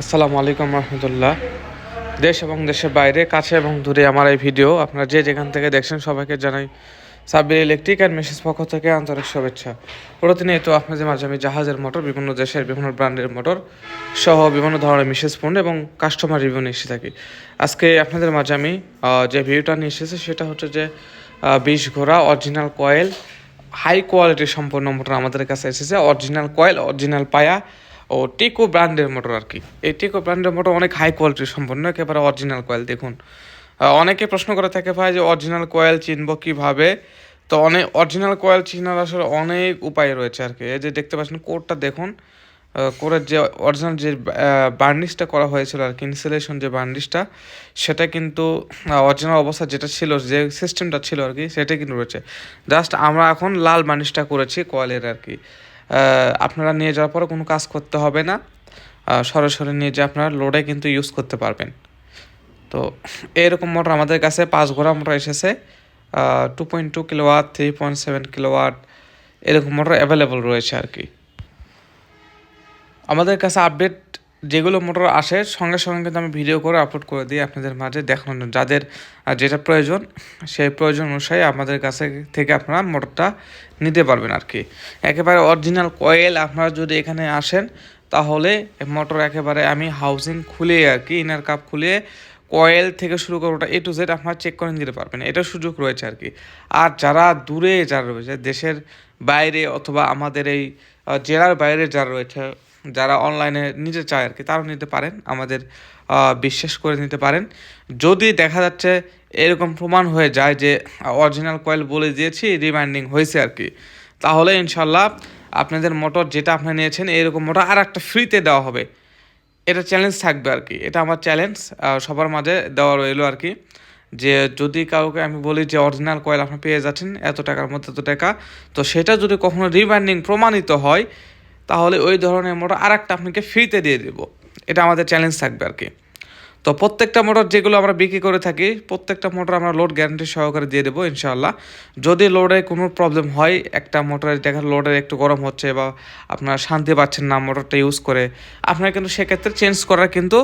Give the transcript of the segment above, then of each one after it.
আসসালামু আলাইকুম রহমতুল্লাহ। দেশ এবং দেশের বাইরে, কাছে এবং দূরে আমার এই ভিডিও। আপনারা যে যেখান থেকে দেখছেন সবাইকে জানাই সাব্বির ইলেকট্রিক অ্যান্ড মেশিস পক্ষ থেকে আন্তরিক শুভেচ্ছা। প্রতিনিয়ত আপনাদের মাঝে আমি জাহাজের মোটর, বিভিন্ন দেশের বিভিন্ন ব্র্যান্ডের মোটর সহ বিভিন্ন ধরনের মিসেস পণ্য এবং কাস্টমার রিভিউ নিয়ে এসে থাকি। আজকে আপনাদের মাঝে আমি যে ভিডিওটা নিয়ে এসেছি সেটা হচ্ছে যে বিশ ঘোড়া অরিজিনাল কয়েল হাই কোয়ালিটি সম্পন্ন মোটর আমাদের কাছে এসেছে। অরিজিনাল কয়েল অরিজিনাল পায়া ও টিকো ব্র্যান্ডের মোটর আর কি। এই টিকো ব্র্যান্ডের মোটর অনেক হাই কোয়ালিটির সম্পন্ন, একেবারে অরিজিনাল কয়েল দেখুন। অনেকে প্রশ্ন করে থাকে ভাই যে অরিজিনাল কয়েল চিনবো কীভাবে? তো অনেক অরিজিনাল কয়েল চিনার আসলে অনেক উপায় রয়েছে আর কি। এই যে দেখতে পাচ্ছেন, কোডটা দেখুন। কোরের যে অরিজিনাল যে বার্নিশটা করা হয়েছিল আর কি ইনসুলেশন যে বার্নিশটা সেটা কিন্তু অরিজিনাল অবস্থা যেটা ছিল, যে সিস্টেমটা ছিল আর কি, সেটাই কিন্তু রয়েছে। জাস্ট আমরা এখন লাল বার্নিশটা করেছি কয়েলের আর কি। আপনারা নিয়ে যাওয়ার পরে কোনো কাজ করতে হবে না। সরাসরি নিয়ে যে আপনারা লোডে কিন্তু ইউজ করতে পারবেন। তো এরকম মোটর আমাদের কাছে পাঁচ ঘোড়া মোটর এসেছে। Two point two kilowatt three point seven kilowatt এরকম মোটর অ্যাভেলেবল রয়েছে আর কি। আমাদের কাছে আপডেট যেগুলো মোটর আসে, সঙ্গে সঙ্গে কিন্তু আমি ভিডিও করে আপলোড করে দিই আপনাদের মাঝে দেখানোর যাদের যেটা প্রয়োজন, সেই প্রয়োজন অনুসারে আমাদের কাছে থেকে আপনারা মোটরটা নিতে পারবেন আর কি একেবারে অরিজিনাল কয়েল আপনারা যদি এখানে আসেন, তাহলে মোটর একেবারে আমি হাউজিং খুলে আর কি ইনার কাপ খুলে কয়েল থেকে শুরু করে ওটা এ টু জেড আপনারা চেক করে নিতে পারবেন। এটা সুযোগ রয়েছে আর কি আর যারা দূরে যারা রয়েছে, দেশের বাইরে অথবা আমাদের এই জেলার বাইরে যারা রয়েছে যারা অনলাইনে নিতে চায় আর কি তারাও নিতে পারেন, আমাদের বিশ্বাস করে নিতে পারেন। যদি দেখা যাচ্ছে এরকম প্রমাণ হয়ে যায় যে অরিজিনাল কয়েল বলে দিয়েছি রিমাইন্ডিং হয়েছে আর কি তাহলে ইনশাল্লাহ আপনাদের মোটর যেটা আপনি নিয়েছেন, এরকম মোটর আর একটা ফ্রিতে দেওয়া হবে। এটা চ্যালেঞ্জ থাকবে আর কি এটা আমার চ্যালেঞ্জ সবার মাঝে দেওয়া রইল আর কি যে যদি কাউকে আমি বলি যে অরিজিনাল কয়েল আপনি পেয়ে যাচ্ছেন, এত টাকার মধ্যে এত টাকা, তো সেটা যদি কখনো রিমাইন্ডিং প্রমাণিত হয় তাহলে ওই ধরনের মোটর আর একটা আপনাকে ফ্রিতে দিয়ে দেব। এটা আমাদের চ্যালেঞ্জ থাকবে আর কি। তো প্রত্যেকটা মোটর যেগুলো আমরা বিক্রি করে থাকি, প্রত্যেকটা মোটর আমরা লোড গ্যারান্টি সহকারে দিয়ে দেবো ইনশাআল্লাহ। যদি লোডে কোনো প্রবলেম হয়, একটা মোটরের দেখা লোডের একটু গরম হচ্ছে বা আপনারা শান্তি পাচ্ছেন না মোটরটা ইউজ করে, আপনারা কিন্তু সেক্ষেত্রে চেঞ্জ করার কিন্তু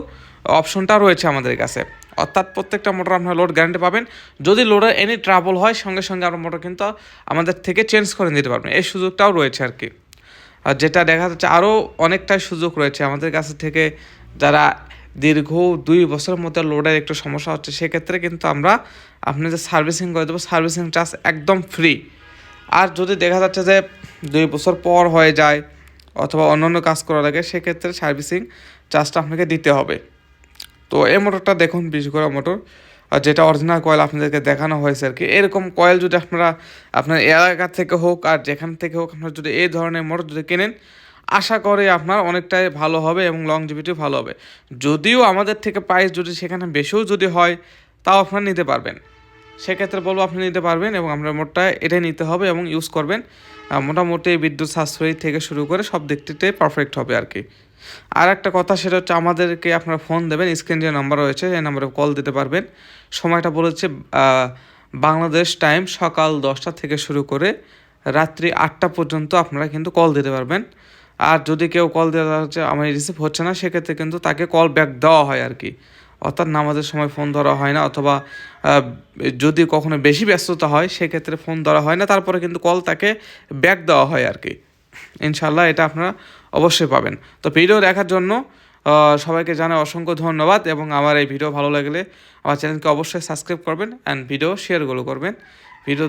অপশনটা রয়েছে আমাদের কাছে। অর্থাৎ প্রত্যেকটা মোটর আপনারা লোড গ্যারান্টি পাবেন। যদি লোডের এনি ট্রাবল হয়, সঙ্গে সঙ্গে আপনার মোটর কিন্তু আমাদের থেকে চেঞ্জ করে নিতে পারবেন। এই সুযোগটাও রয়েছে আর কি। যেটা দেখা যাচ্ছে আরও অনেকটাই সুযোগ রয়েছে আমাদের কাছে থেকে যারা দীর্ঘ দুই বছরের মধ্যে লোডের একটু সমস্যা হচ্ছে, সেক্ষেত্রে কিন্তু আমরা আপনি যে সার্ভিসিং করে দেবো। সার্ভিসিং চার্জ একদম ফ্রি আর যদি দেখা যাচ্ছে যে দুই বছর পর হয়ে যায় অথবা অন্যান্য কাজ করা লাগে সেক্ষেত্রে সার্ভিসিং চার্জটা আপনাকে দিতে হবে। তো এই মোটরটা দেখুন, বিশ গোড়া মোটর আর যেটা অরিজিনাল কয়েল আপনাদেরকে দেখানো হয়েছে আর কি, এরকম কয়েল যদি আপনারা আপনার এলাকা থেকে হোক আর যেখান থেকে হোক আপনারা যদি এই ধরনের মোটর যদি কেনেন, আশা করে আপনার অনেকটাই ভালো হবে এবং লংজিভিটি ভালো হবে। যদিও আমাদের থেকে প্রাইস যদি সেখানে বেশিও যদি হয়, তাও আপনারা নিতে পারবেন। সেক্ষেত্রে বলব আপনি নিতে পারবেন এবং আপনার মোটটা এটাই নিতে হবে এবং ইউজ করবেন। মোটামুটি বিদ্যুৎ সাশ্রয়ী থেকে শুরু করে সব দিক থেকে পারফেক্ট হবে আর কি। আর একটা কথা সেটা হচ্ছে আমাদেরকে আপনারা ফোন দেবেন স্ক্রিন যে নাম্বার রয়েছে সেই নাম্বারে কল দিতে পারবেন। সময়টা বলেছে বাংলাদেশ টাইম সকাল দশটা থেকে শুরু করে রাত্রি আটটা পর্যন্ত আপনারা কিন্তু কল দিতে পারবেন। আর যদি কেউ কল দেওয়া হচ্ছে আমার রিসিভ হচ্ছে না, সেক্ষেত্রে কিন্তু তাকে কল ব্যাক দেওয়া হয় আর কি। অর্থাৎ নামাজের সময় ফোন ধরা হয় না অথবা যদি কখনো বেশি ব্যস্ততা হয়, সেক্ষেত্রে ফোন ধরা হয় না। তারপরে কিন্তু কল তাকে ব্যাক দেওয়া হয় আর কি ইনশাল্লাহ এটা আপনারা অবশ্যই পাবেন। তো ভিডিও দেখার জন্য সবাইকে জানাই অসংখ্য ধন্যবাদ এবং আমার এই ভিডিও ভালো লাগলে আমার চ্যানেলকে অবশ্যই সাবস্ক্রাইব করবেন অ্যান্ড ভিডিও শেয়ারগুলো করবেন।